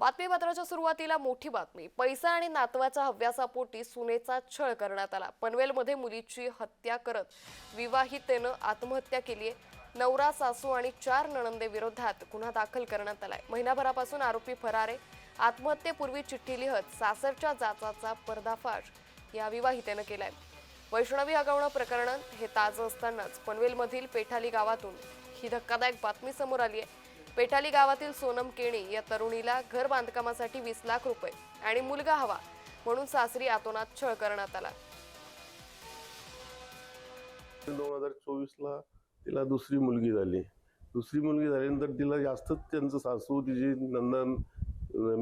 बातमीपत्राच्या सुरुवातीला मोठी बातमी. पैसा आणि नातवाच्या हव्यासापोटी सुनेचा छळ करण्यात आला. पनवेलमध्ये मुलीची हत्या करत विवाहितेनं आत्महत्या केली आहे. नवरा सासू आणि चार नणंदे विरोधात गुन्हा दाखल करण्यात आलाय. महिनाभरापासून आरोपी फरार आहे. आत्महत्येपूर्वी चिठ्ठी लिहत सासरच्या जाचाचा पर्दाफाश या विवाहितेनं केलाय. वैष्णवी हगवणं प्रकरण हे ताजं असतानाच पनवेलमधील पेठाली गावातून ही धक्कादायक बातमी समोर आली आहे. पेठाली गावातील सोनम केणी या तरुणीला घर बांधकामासाठी वीस लाख रुपये आणि मुलगा हवा म्हणून सासरी आतोनात छळ करण्यात आला. दोन हजार चोवीस ला तिला दुसरी मुलगी झाली. दुसरी मुलगी झाल्यानंतर तिला जास्तच त्यांचं सासू तिची नंदन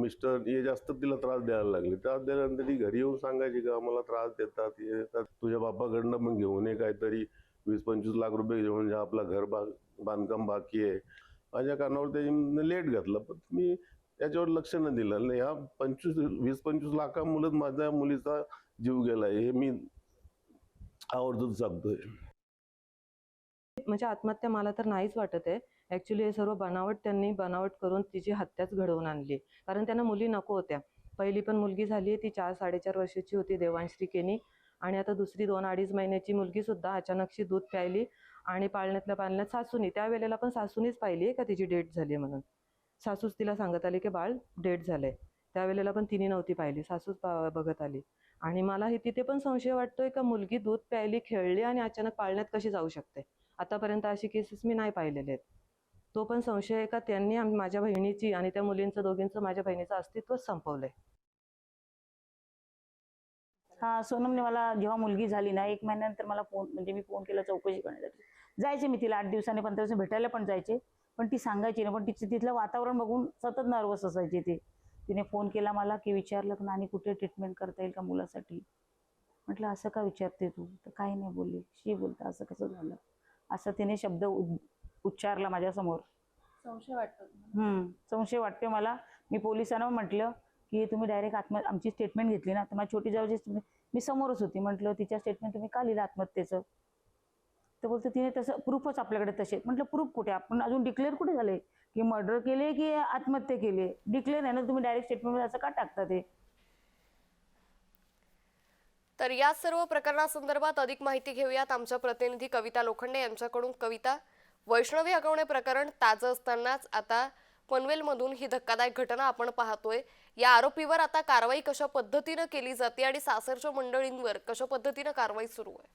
मिस्टर हे जास्त तिला त्रास द्यायला लागले. त्रास दिल्यानंतर ती घरी येऊन सांगायची का मला त्रास देतात हे देतात. तुझ्या बापाकडनं पण घेऊन ये काहीतरी. वीस पंचवीस लाख रुपये घेऊन जा आपला घर बा बांधकाम बाकी आहे. माझ्या कानावर त्याची लेट घातलं पण मी त्याच्यावर लक्ष न दिलं. नाही ह्या पंचवीस वीस पंचवीस लाखामुळेच माझ्या मुलीचा जीव गेलाय हे मी आवर्जून सांगतोय. म्हणजे आत्महत्या मला तर नाहीच वाटत आहे. ऍक्च्युली हे सर्व बनावट त्यांनी बनावट करून तिची हत्याच घडवून आणली कारण त्यांना मुली नको होत्या. पहिली पण मुलगी झाली ती चार साडेचार वर्षाची होती देवांश्री केनी. आणि आता दुसरी दोन अडीच महिन्याची मुलगी सुद्धा अचानकशी दूध प्यायली. आणि पाळण्यातल्या पाळण्यात सासूनी त्यावेळेला पण सासूनीच पाहिली आहे का तिची डेट झाली आहे म्हणून? सासूच तिला सांगत आली की बाळ डेट झालंय. त्यावेळेला पण तिने नव्हती पाहिली सासूच बघत आली. आणि मला हे तिथे पण संशय वाटतोय का मुलगी दूध प्यायली खेळली आणि अचानक पाळण्यात कशी जाऊ शकते? आतापर्यंत अशी केसेस मी नाही पाहिलेले आहेत. तो पण संशय आहे का त्यांनी माझ्या बहिणीची आणि त्या मुलींचं दोघींचं माझ्या बहिणीचं अस्तित्वच संपवलंय? हा सोनमने मला जेव्हा मुलगी झाली ना एक महिन्यानंतर मला फोन म्हणजे मी फोन केला चौकशी करण्यासाठी. जायचे मी तिला आठ दिवसांनी पंधरा दिवसांनी भेटायला पण जायचे. पण ती सांगायची ना पण तिचं तिथलं वातावरण बघून सतत नर्वस असायची ती. तिने फोन केला मला की विचारलं की नानी कुठे ट्रीटमेंट करता येईल का मुलासाठी? म्हटलं असं का विचारते तू? तर काही नाही बोलली. शी बोलता असं कसं झालं? असं तिने शब्द उच्चारला माझ्यासमोर. संशय वाटतो हम्म, संशय वाटते मला. मी पोलिसांना म्हटलं की तुम्ही डायरेक्ट आत्म आमची स्टेटमेंट घेतली ना तर माझी छोटी statement- मी समोरच होती. म्हटलं तिच्या स्टेटमेंट तुम्ही का लिहिलं आत्महत्येचं? तर बोलतो तिने तसं प्रूफच आपल्याकडे तसे. म्हटलं प्रूफ कुठे? आपण अजून डिक्लेअर कुठे झाले? की मर्डर केले की आत्महत्या केली डिक्लेअर आहे ना तुम्ही डायरेक्ट स्टेटमेंट असं का टाकता ते? तर या सर्व प्रकरणासंदर्भात अधिक माहिती घेऊयात आमच्या प्रतिनिधी कविता लोखंडे यांच्याकडून. कविता वैष्णवी हगवणे प्रकरण ताजं असतानाच आता पनवेलमधून ही धक्कादायक घटना आपण पाहतोय. या आरोपीवर आता कारवाई कशा पद्धतीनं केली जाते आणि सासरच्या मंडळींवर कशा पद्धतीनं कारवाई सुरू आहे?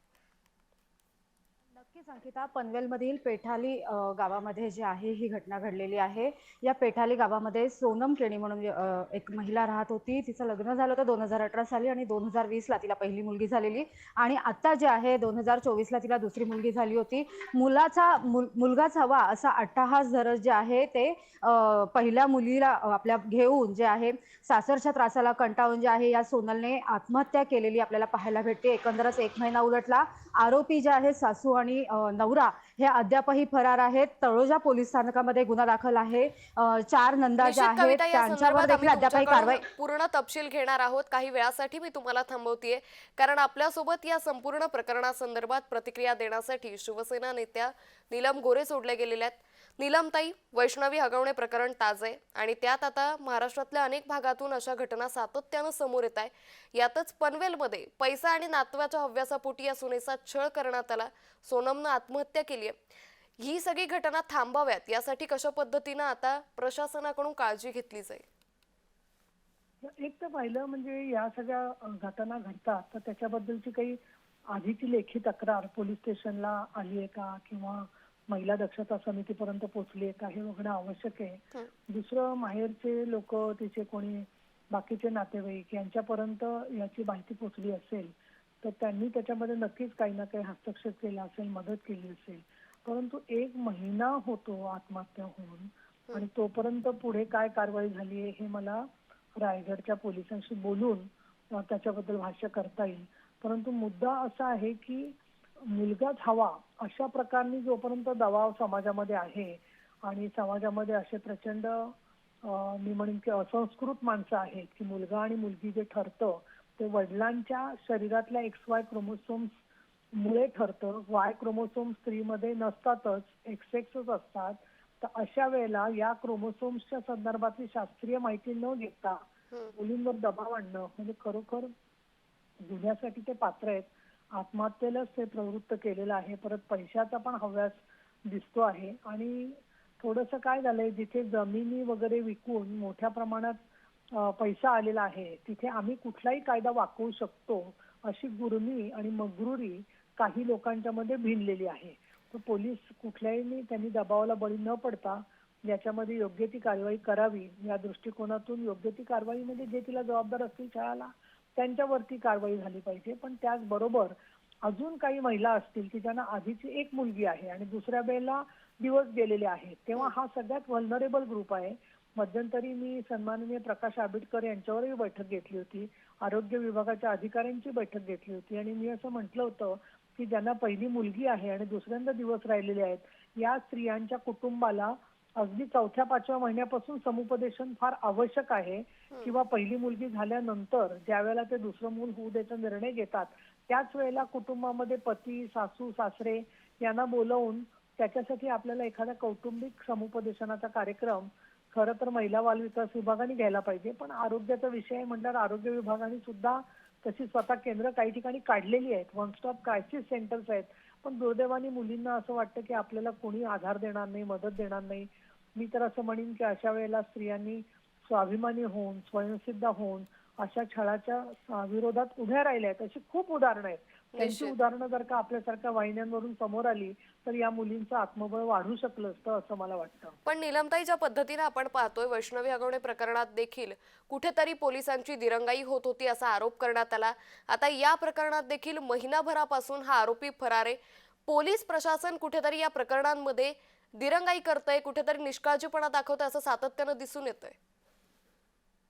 संकिता पनवेलमधील पेठाली गावामध्ये जे आहे ही घटना घडलेली आहे. या पेठाली गावामध्ये सोनम केणी म्हणून एक महिला राहत होती. तिचं लग्न झालं होतं दोन हजार अठरा साली आणि दोन हजार वीसला तिला पहिली मुलगी झालेली. आणि आत्ता जे आहे दोन हजार चोवीसला तिला दुसरी मुलगी झाली होती. मुलाचा मुल मुलगाच हवा असा अट्टाहास धरत जे आहे ते पहिल्या मुलीला आपल्या घेऊन जे आहे सासरच्या त्रासाला कंटाळून जे आहे या सोनलने आत्महत्या केलेली आपल्याला पाहायला भेटते. एकंदरच एक महिना उलटला. आरोपी जे आहे सासू आणि नवरा हे अद्यापही फरार आहेत. तळोजा पोलीस स्थानकामध्ये गुन्हा दाखल आहे. चार नंदा ज्या आहेत त्यांच्यावर देखील अद्यापही कारवाई पूर्ण तपशील घेणार आहोत. काही वेळासाठी मी तुम्हाला थांबवतीये. कारण आपल्यासोबत या संपूर्ण प्रकरणासंदर्भात प्रतिक्रिया देण्यासाठी शिवसेना नेत्या नीलम गोरे सोडल्या गेलेल्या आहेत. नीलमताई वैष्णवी हगवणे प्रकरण ताजे आहे आणि त्यात आता महाराष्ट्रातल्या अनेक भागातून अशा घटना सातत्यानं समोर येत आहे यातच पनवेलमध्ये पैसा आणि नातवाच्या हव्यासापोटी या सुनेचा छळ करण्यात आला. सोनमनं आत्महत्या केली आहे. ही सगळी घटना थांबाव्यात यासाठी कशा पद्धतीनं आता प्रशासनाकडून काळजी घेतली जाईल? एक तर पाहिलं म्हणजे या सगळ्या घटना घडतात तर त्याच्याबद्दलची काही आधीची लेखी तक्रार पोलीस स्टेशनला आली आहे का? किंवा महिला दक्षता समितीपर्यंत पोहोचली आहे का हे बघणं आवश्यक आहे. दुसरं माहेरचे लोक तिचे कोणी बाकीचे नातेवाईक यांच्यापर्यंत याची माहिती पोहोचली असेल तर त्यांनी त्याच्यामध्ये नक्कीच काही ना काही हस्तक्षेप केला असेल मदत केली असेल. परंतु एक महिना होतो आत्महत्या होऊन आणि तोपर्यंत पुढे काय कारवाई झाली आहे हे मला रायगडच्या पोलिसांशी बोलून त्याच्याबद्दल भाष्य करता येईल. परंतु मुद्दा असा आहे की मुलगाच हवा अशा प्रकारनी जोपर्यंत दबाव समाजामध्ये आहे आणि समाजामध्ये असे प्रचंड मी म्हणेन की असंस्कृत माणसं आहेत की मुलगा आणि मुलगी जे ठरतं ते वडिलांच्या शरीरातल्या एक्स वाय क्रोमोसोम्स मुळे ठरतं. वाय क्रोमोसोम स्त्रीमध्ये नसतातच एक्स एक्सच असतात. तर अशा वेळेला या क्रोमोसोम्सच्या संदर्भातली शास्त्रीय माहिती न घेता. मुलींवर दबाव आणणं म्हणजे खरोखर गुन्ह्यासाठी ते पात्र आहेत. आत्महत्येलाच ते प्रवृत्त केलेलं आहे. परत पैशाचा पण हव्यास दिसतो आहे. आणि थोडंसं काय झालंय जिथे जमिनी वगैरे विकून मोठ्या प्रमाणात पैसा आलेला आहे तिथे आम्ही कुठलाही कायदा वाकवू शकतो अशी गुरमी आणि मगरुरी काही लोकांच्या मध्ये भिनलेली आहे. तर पोलीस कुठल्याही त्यांनी दबावाला बळी न पडता याच्यामध्ये योग्य ती कारवाई करावी. या दृष्टिकोनातून योग्य ती कारवाई म्हणजे जे तिला जबाबदार असतील शाळाला त्यांच्यावरती कारवाई झाली पाहिजे. पण त्याचबरोबर अजून काही महिला असतील की ज्यांना आधीची एक मुलगी आहे आणि दुसऱ्या वेळेला दिवस गेलेले आहेत तेव्हा हा सगळ्यात व्हलनरेबल ग्रुप आहे. मध्यंतरी मी सन्माननीय प्रकाश आंबेडकर यांच्यावरही बैठक घेतली होती. आरोग्य विभागाच्या अधिकाऱ्यांची बैठक घेतली होती. आणि मी असं म्हटलं होतं की ज्यांना पहिली मुलगी आहे आणि दुसऱ्यांदा दिवस राहिलेले आहेत या स्त्रियांच्या कुटुंबाला अगदी चौथ्या पाचव्या महिन्यापासून समुपदेशन फार आवश्यक आहे. किंवा पहिली मुलगी झाल्यानंतर ज्या वेळेला ते दुसरं मूल होऊ द्यायचा निर्णय घेतात त्याच वेळेला कुटुंबामध्ये पती सासू सासरे यांना बोलवून त्याच्यासाठी आपल्याला एखादा कौटुंबिक समुपदेशनाचा कार्यक्रम खरं तर महिला बाल विकास विभागाने घ्यायला पाहिजे. पण आरोग्याचा विषय आहे म्हटल्यावर आरोग्य विभागाने सुद्धा तशी स्वतः केंद्र काही ठिकाणी काढलेली आहेत. वन स्टॉप क्रायसिस सेंटर्स आहेत. पण दुर्दैवाने मुलींना असं वाटतं की आपल्याला कोणी आधार देणार नाही मदत देणार नाही मी तर असं म्हणेन की अशा वेळेला स्त्रियांनी स्वाभिमानी होऊन स्वयंसिद्ध होऊन अशा छळाच्या विरोधात उभ्या राहिल्या आहेत अशी खूप उदाहरणं आहेत त्यांची निश्चित. उदाहरणं जर का आपल्यासारख्या वाहिन्यांवरून समोर आली तर या मुलींचं आत्मबळ वाढू शकलं असतं असं मला वाटतं. पण नीलमताई ज्या पद्धतीने आपण पाहतोय वैष्णवी हगवणे प्रकरणात देखील कुठेतरी पोलिसांची दिरंगाई होत होती असा आरोप करण्यात आला. आता या प्रकरणात देखील महिनाभरापासून हा आरोपी फरार आहे. पोलीस प्रशासन कुठेतरी या प्रकरणांमध्ये दिरंगाई करतंय कुठेतरी निष्काळजीपणा दाखवतंय असं सातत्यानं दिसून येतंय.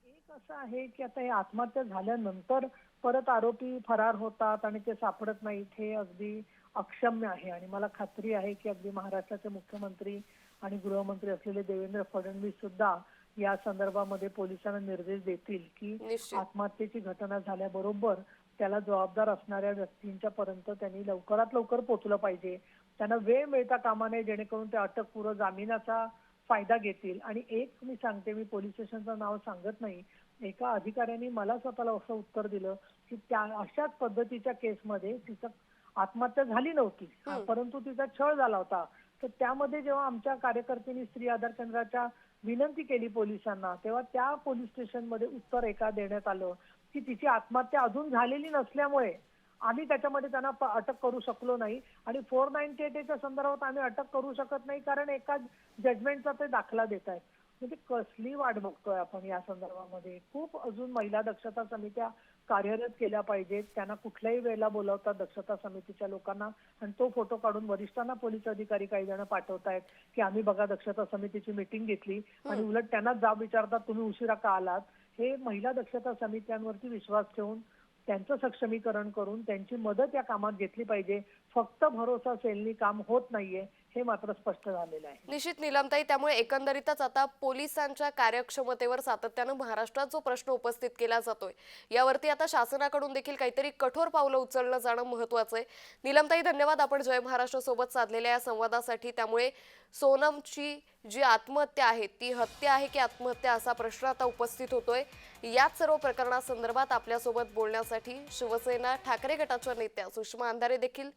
एक असं आहे की आता हे आत्महत्या झाल्यानंतर परत आरोपी फरार होतात आणि ते सापडत नाहीत हे अगदी अक्षम्य आहे. आणि मला खात्री आहे की अगदी महाराष्ट्राचे मुख्यमंत्री आणि गृहमंत्री असलेले देवेंद्र फडणवीस सुद्धा या संदर्भामध्ये पोलिसांना निर्देश देतील की आत्महत्येची घटना झाल्याबरोबर त्याला जबाबदार असणाऱ्या व्यक्तींच्या पर्यंत त्यांनी लवकरात लवकर पोहोचलं पाहिजे. त्यांना वेळ मिळता कामा नये जेणेकरून ते अटकपूर्व जामिनाचा फायदा घेतील. आणि एक मी सांगते मी पोलीस स्टेशनचं नाव सांगत नाही. एका अधिकाऱ्यांनी मला स्वतःला असं उत्तर दिलं की त्या अशाच पद्धतीच्या केसमध्ये तिचं आत्महत्या झाली नव्हती. परंतु तिचा छळ झाला होता. तर त्यामध्ये जेव्हा आमच्या कार्यकर्त्यांनी स्त्री आधार केंद्राच्या विनंती केली पोलिसांना तेव्हा त्या पोलीस स्टेशनमध्ये उत्तर एका देण्यात आलं की तिची आत्महत्या अजून झालेली नसल्यामुळे आम्ही त्याच्यामध्ये त्यांना अटक करू शकलो नाही. आणि फोर नाईन्टी एटच्या संदर्भात आम्ही अटक करू शकत नाही कारण एका जजमेंटचा ते दाखला देत आहेत म्हणजे कसली वाट बघतोय आपण या संदर्भामध्ये? खूप अजून महिला दक्षता समित्या कार्यरत केल्या पाहिजेत. त्यांना कुठल्याही वेळेला बोलवतात दक्षता समितीच्या लोकांना आणि तो फोटो काढून वरिष्ठांना पोलीस अधिकारी काही जण पाठवतायत की आम्ही बघा दक्षता समितीची मिटिंग घेतली आणि उलट त्यांनाच जाब विचारतात तुम्ही उशिरा का आलात? हे महिला दक्षता समित्यांवरती विश्वास ठेवून त्यांचं सक्षमीकरण करून त्यांची मदत या कामात घेतली पाहिजे. फक्त भरोसा सेलनी काम होत नाहीये. हे मात्र स्पष्ट झालेलं आहे. निश्चित निलमताई त्यामुळे एकंदरीतच आता पोलिसांच्या कार्यक्षमतेवर सातत्यानं महाराष्ट्रात जो प्रश्न उपस्थित केला जातोय यावरती आता शासनाकडून देखील काहीतरी कठोर पावलं उचलणं जाणं महत्वाचं आहे. निलमताई धन्यवाद. आपण जय महाराष्ट्र सोबत साधलेल्या या संवादासाठी. त्यामुळे सोनमची जी आत्महत्या आहे ती हत्या आहे की आत्महत्या असा प्रश्न आता उपस्थित होतोय. याच सर्व प्रकरणासंदर्भात आपल्यासोबत बोलण्यासाठी शिवसेना ठाकरे गटाच्या नेत्या सुषमा अंधारे देखील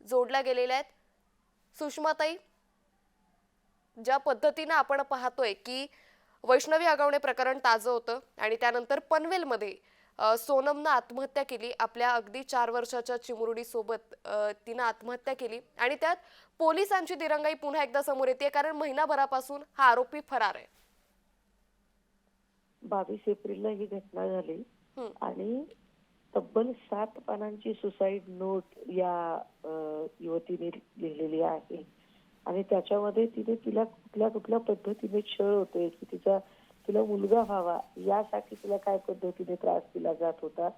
जोडल्या गेलेल्या आहेत. सुषमाताई ज्या पद्धतीनं आपण पाहतोय की वैष्णवी आगवणे प्रकरण ताजं होतं आणि त्यानंतर पनवेलमध्ये सोनमनं आत्महत्या केली. आपल्या अगदी चार वर्षाच्या चिमुरडी सोबत तिनं आत्महत्या केली. आणि त्यात पोलिसांची दिरंगाई पुन्हा एकदा समोर येते कारण महिनाभरापासून हा आरोपी फरार आहे. बावीस एप्रिलला ही घटना झाली. आणि तब्बल सात पानांची सुसाईड नोट या युवतीने लिहिलेली आहे. आणि त्याच्यामध्ये तिने तिला कुठल्या कुठल्या पद्धतीने छळ होतोय की तिचा तिला मुलगा व्हावा यासाठी तिला काय पद्धतीने त्रास दिला जात होता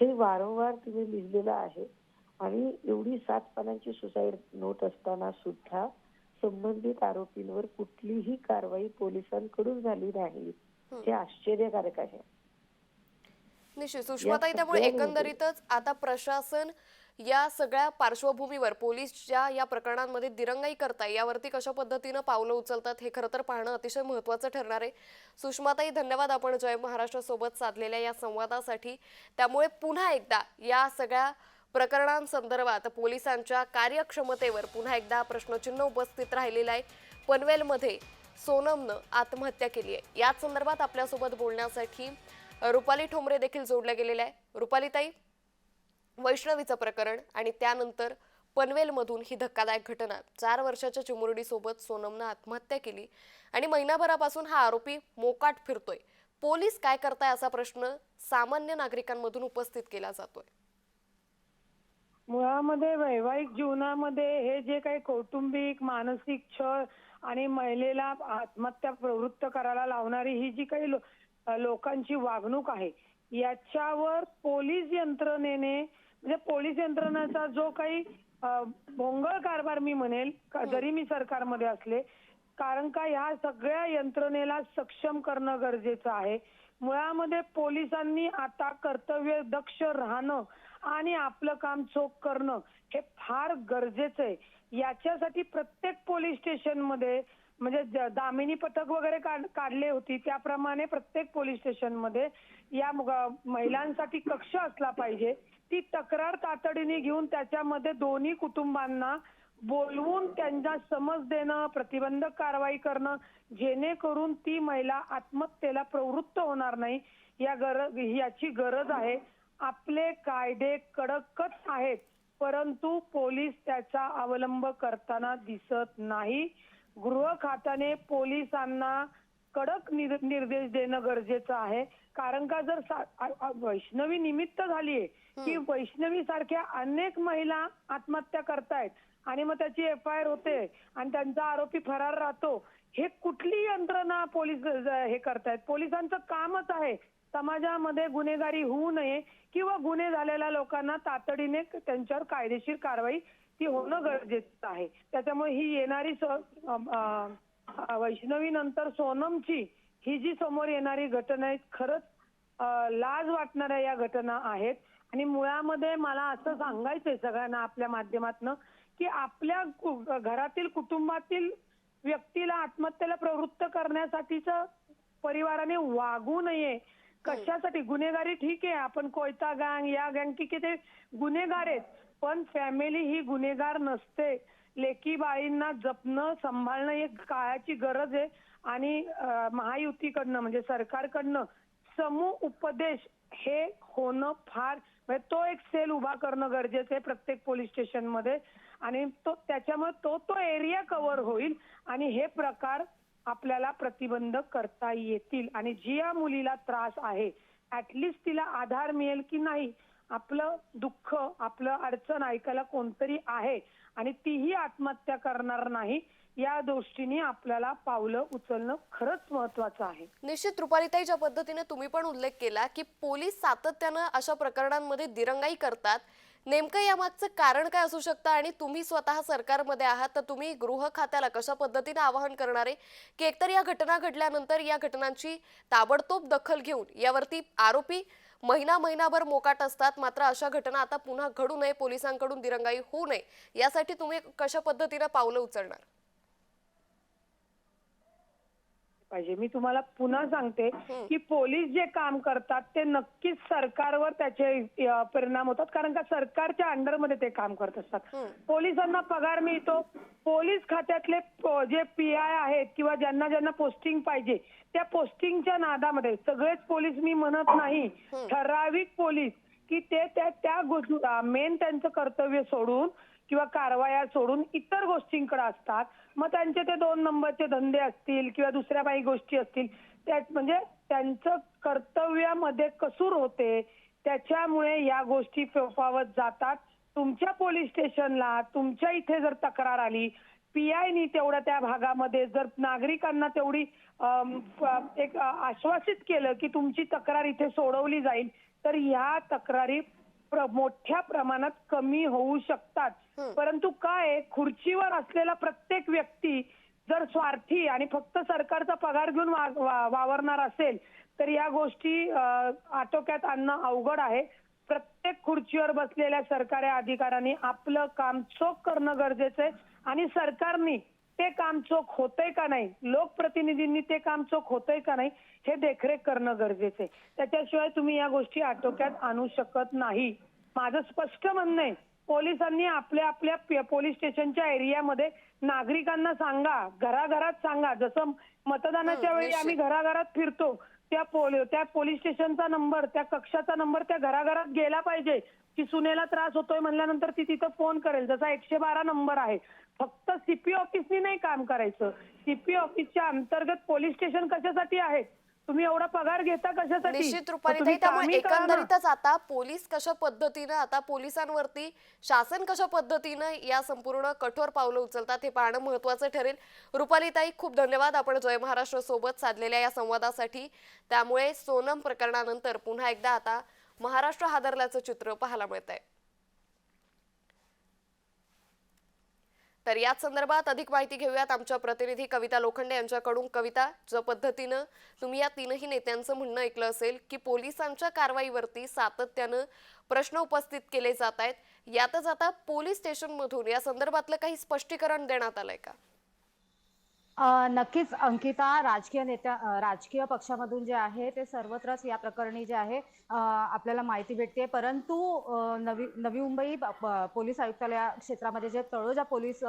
हे वारंवार तिने लिहिलेलं आहे. आणि एवढी सात पानांची सुसाईड नोट असताना सुद्धा संबंधित आरोपींवर कुठलीही कारवाई पोलिसांकडून झाली नाही. हे. आश्चर्यकारक आहे. निश्चित. सुषमाताई त्यामुळे एकंदरीतच आता प्रशासन या सगळ्या पार्श्वभूमीवर पोलीस ज्या या प्रकरणांमध्ये दिरंगाई करताय. यावरती कशा पद्धतीनं पावलं उचलतात हे खरं तर पाहणं अतिशय महत्त्वाचं ठरणार आहे. सुषमाताई धन्यवाद आपण जय महाराष्ट्रासोबत साधलेल्या या संवादासाठी. त्यामुळे पुन्हा एकदा या सगळ्या प्रकरणांसंदर्भात पोलिसांच्या कार्यक्षमतेवर पुन्हा एकदा प्रश्नचिन्ह उपस्थित राहिलेलं आहे. पनवेलमध्ये सोनमनं आत्महत्या केली आहे. याच संदर्भात आपल्यासोबत बोलण्यासाठी रुपाली ठोंबरे देखील जोडल्या गेलेल्या आहे रुपालीताई वैष्णवीचं प्रकरण आणि त्यानंतर पनवेलमधून ही धक्कादायक घटना. चार वर्षाच्या चिमुरडीसोबत सोनमनं आत्महत्या केली आणि महिनाभरापासून हा आरोपी मोकाट फिरतोय. पोलीस काय करताय असा प्रश्न सामान्य नागरिकांमधून उपस्थित केला जातोय. मुळामध्ये वैवाहिक जीवनामध्ये हे जे काही कौटुंबिक मानसिक छळ आणि महिलेला आत्महत्या प्रवृत्त करायला लावणारी ही जी काही लोकांची वागणूक आहे. याच्यावर पोलीस यंत्रणेने म्हणजे पोलीस यंत्रणेचा जो काही भोंगळ कारभार मी म्हणेल जरी मी सरकारमध्ये असले कारण का ह्या सगळ्या यंत्रणेला सक्षम करणं गरजेचं आहे. मुळामध्ये पोलिसांनी आता कर्तव्य दक्ष राहणं आणि आपलं काम चोख करणं हे फार गरजेचं आहे. याच्यासाठी प्रत्येक पोलीस स्टेशनमध्ये म्हणजे दामिनी पथक वगैरे काढले होती. त्याप्रमाणे प्रत्येक पोलीस स्टेशनमध्ये या महिलांसाठी कक्ष असला पाहिजे. ती तक्रार तातडीने घेऊन त्याच्यामध्ये दोन्ही कुटुंबांना बोलवून त्यांना समज देणं प्रतिबंधक कारवाई करणं जेणेकरून ती महिला आत्महत्येला प्रवृत्त होणार नाही या गरज याची गरज आहे. आपले कायदे कडकच आहेत परंतु पोलीस त्याचा अवलंब करताना दिसत नाही. गृह खात्याने पोलिसांना कडक निर- निर्देश देणं गरजेचं आहे. कारण का जर वैष्णवी निमित्त झालीये की वैष्णवी सारख्या अनेक महिला आत्महत्या करतायत आणि मग त्याची एफ आय आर होते आणि त्यांचा आरोपी फरार राहतो हे कुठली यंत्रणा पोलीस हे करतायत? पोलिसांचं कामच आहे. समाजामध्ये गुन्हेगारी होऊ नये किंवा गुन्हे झालेल्या लोकांना तातडीने त्यांच्यावर कायदेशीर कारवाई ती होणं गरजेचं आहे. त्याच्यामुळे ही येणारी वैष्णवी नंतर सोनमची ही जी समोर येणारी घटना आहे खरंच लाज वाटणाऱ्या या घटना आहेत. आणि मुळामध्ये मला असं सांगायचंय सगळ्यांना आपल्या माध्यमातनं की आपल्या कु- घरातील कुटुंबातील व्यक्तीला आत्महत्येला प्रवृत्त करण्यासाठीच परिवाराने वागू नये. कशासाठी? गुन्हेगारी ठीक आहे. आपण कोयता गँग या गँग आहे ते गुन्हेगार आहेत. पण फॅमिली ही गुन्हेगार नसते. लेकी बाळींना जपणं सांभाळणं हे काळाची गरज आहे. आणि महायुतीकडनं म्हणजे सरकारकडनं समूह उपदेश हे होणं फार म्हणजे तो एक सेल उभा करणं गरजेचं आहे प्रत्येक पोलीस स्टेशनमध्ये आणि तो त्याच्यामुळे तो तो एरिया कव्हर होईल आणि हे प्रकार आपल्याला प्रतिबंध करता येतील. आणि जी या मुलीला त्रास आहे ऍटलिस्ट तिला आधार मिळेल की नाही आपलं दुःख आपलं अडचण ऐकायला कोणतरी आहे आणि तीही आत्महत्या करणार नाही या दृष्टीने आपल्याला पावलं उचलणं खरंच महत्वाचं आहे. निश्चित रुपालीताई ज्या पद्धतीने तुम्ही पण उल्लेख केला की पोलीस सातत्यानं अशा प्रकरणांमध्ये दिरंगाई करतात. नेमकं यामागचं कारण काय असू शकतं आणि तुम्ही स्वतः सरकारमध्ये आहात तर तुम्ही गृह खात्याला कशा पद्धतीने आवाहन करणार आहे? की एकतर या घटना घडल्यानंतर या घटनांची ताबडतोब दखल घेऊन यावरती आरोपी महिना महिनाभर मोकाट असतात. मात्र अशा घटना आता पुन्हा घडू नये पोलिसांकडून दिरंगाई होऊ नये यासाठी तुम्ही कशा पद्धतीनं पावलं उचलणार? पाहिजे. मी तुम्हाला पुन्हा सांगते की पोलीस जे काम करतात ते नक्कीच सरकारवर त्याचे परिणाम होतात. कारण का सरकारच्या अंडरमध्ये ते काम करत असतात. पोलिसांना पगार मिळतो पोलीस खात्यातले जे पी आय आहेत किंवा ज्यांना ज्यांना पोस्टिंग पाहिजे त्या पोस्टिंगच्या नादामध्ये सगळेच पोलीस मी म्हणत नाही. ठराविक पोलीस की ते त्या त्या मेन त्यांचं कर्तव्य सोडून किंवा कारवाया सोडून इतर गोष्टींकडे असतात. मग त्यांचे ते दोन नंबरचे धंदे असतील किंवा दुसऱ्या काही गोष्टी असतील त्या म्हणजे त्यांचं कर्तव्यामध्ये कसूर होते त्याच्यामुळे या गोष्टी फोफावत जातात. तुमच्या पोलीस स्टेशनला तुमच्या इथे जर तक्रार आली पीआयनी तेवढ्या त्या भागामध्ये जर नागरिकांना तेवढी एक आश्वासित केलं की तुमची तक्रार इथे सोडवली जाईल तर ह्या तक्रारी प्र- मोठ्या प्रमाणात कमी होऊ शकतात. परंतु काय खुर्चीवर असलेला प्रत्येक व्यक्ती जर स्वार्थी आणि फक्त सरकारचा पगार घेऊन वा- वा- वावरणार असेल तर या गोष्टी आटोक्यात आणणं अवघड आहे. प्रत्येक खुर्चीवर बसलेल्या सरकारी अधिकाऱ्यांनी आपलं काम चोख करणं गरजेचं आहे. आणि सरकारनी ते काम चोख होतंय का नाही लोकप्रतिनिधींनी ते काम चोख होतंय का नाही हे देखरेख करणं गरजेचं आहे. त्याच्याशिवाय तुम्ही या गोष्टी आटोक्यात आणू शकत नाही. माझं स्पष्ट म्हणणं आहे पोलिसांनी आपल्या आपल्या पोलीस स्टेशनच्या एरियामध्ये नागरिकांना सांगा घराघरात सांगा. जसं मतदानाच्या वेळी. आम्ही घराघरात फिरतो त्या पोल त्या पोलीस स्टेशनचा नंबर त्या कक्षाचा नंबर त्या घराघरात गेला पाहिजे. की सुनेला त्रास होतोय म्हणल्यानंतर ती तिथं फोन करेल. जसा एकशे बारा नंबर आहे. फक्त सीपी ऑफिसनी नाही काम करायचं. सीपी ऑफिसच्या अंतर्गत पोलीस स्टेशन कशासाठी आहे? तुम्ही एवढा पगार घेता कशासाठी? निश्चित रूपाने. ताई त्यामुळे. एकंदरीतच आता पोलीस कशा पद्धतीनं आता पोलिसांवरती शासन कशा पद्धतीनं या संपूर्ण कठोर पावलं उचलतात हे पाहणं महत्वाचं ठरेल. रुपाली ताई खूप धन्यवाद. आपण जय महाराष्ट्र सोबत साधलेल्या या संवादासाठी. त्यामुळे सोनम प्रकरणानंतर पुन्हा एकदा आता महाराष्ट्र हादरल्याचं चित्र पाहायला मिळत आहे तर याच संदर्भात अधिक माहिती घेऊयात आमच्या प्रतिनिधी कविता लोखंडे यांच्याकडून. कविता ज्या पद्धतीनं तुम्ही या तीनही नेत्यांचं म्हणणं ऐकलं असेल की पोलिसांच्या कारवाईवरती सातत्यानं प्रश्न उपस्थित केले जात आहेत. यातच आता पोलीस स्टेशनमधून या संदर्भातलं काही स्पष्टीकरण देण्यात आलंय का? नक्कीच अंकिता राजकीय नेत्या राजकीय पक्षामधून जे आहे ते सर्वत्रच या प्रकरणी जे आहे आपल्याला माहिती भेटते परंतु नवी नवी मुंबई पोलीस आयुक्तालया क्षेत्रामध्ये जे तळोजा पोलीस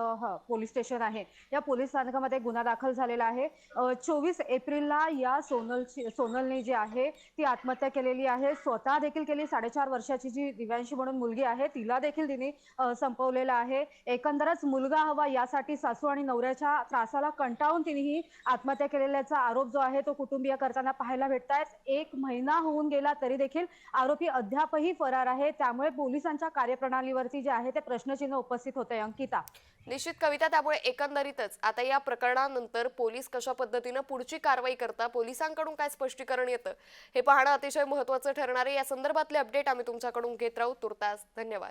पोलीस स्टेशन आहे या पोलीस स्थानकामध्ये गुन्हा दाखल झालेला आहे. चोवीस एप्रिलला या सोनलची सोनलने जी आहे ती आत्महत्या केलेली आहे. स्वतः देखील केली साडेचार वर्षाची जी दिव्यांशी म्हणून मुलगी आहे तिला देखील तिने संपवलेला संपवलेलं आहे. एकंदरच मुलगा हवा यासाठी सासू आणि नवऱ्याच्या त्रासाला कंट कंटाळून तिनेही आत्महत्या केलेल्याचा आरोप जो आहे तो कुटुंबीय करताना पाहायला भेटतायत. एक महिना होऊन गेला तरी देखील आरोपी अद्यापही फरार आहे. त्यामुळे पोलिसांच्या कार्यप्रणालीवरती जे आहे ते प्रश्नचिन्ह उपस्थित होते अंकिता. निश्चित कविता त्यामुळे एकंदरीतच आता या प्रकरणानंतर पोलीस कशा पद्धतीनं पुढची कारवाई करता पोलिसांकडून काय स्पष्टीकरण येतं हे पाहणं अतिशय महत्वाचं ठरणार आहे. या संदर्भातले अपडेट आम्ही तुमच्याकडून घेत राहू. तुर्तास धन्यवाद.